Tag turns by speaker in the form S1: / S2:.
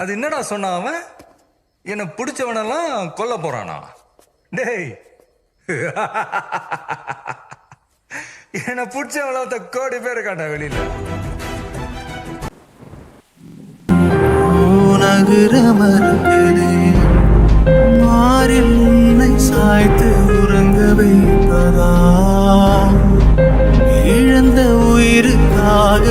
S1: அது என்னடா சொன்னான் அவன்? என்னை பிடிச்சவனெல்லாம் கொல்ல போறானா? டேய். என்னை பிடிச்சவன கோடி பேர் இருக்காண்டா வெளியில.
S2: நகரமரத்திலே மாறில் உன்னை சாய்த்து உறங்க வைப்பதா? இழந்த உயிருக்காக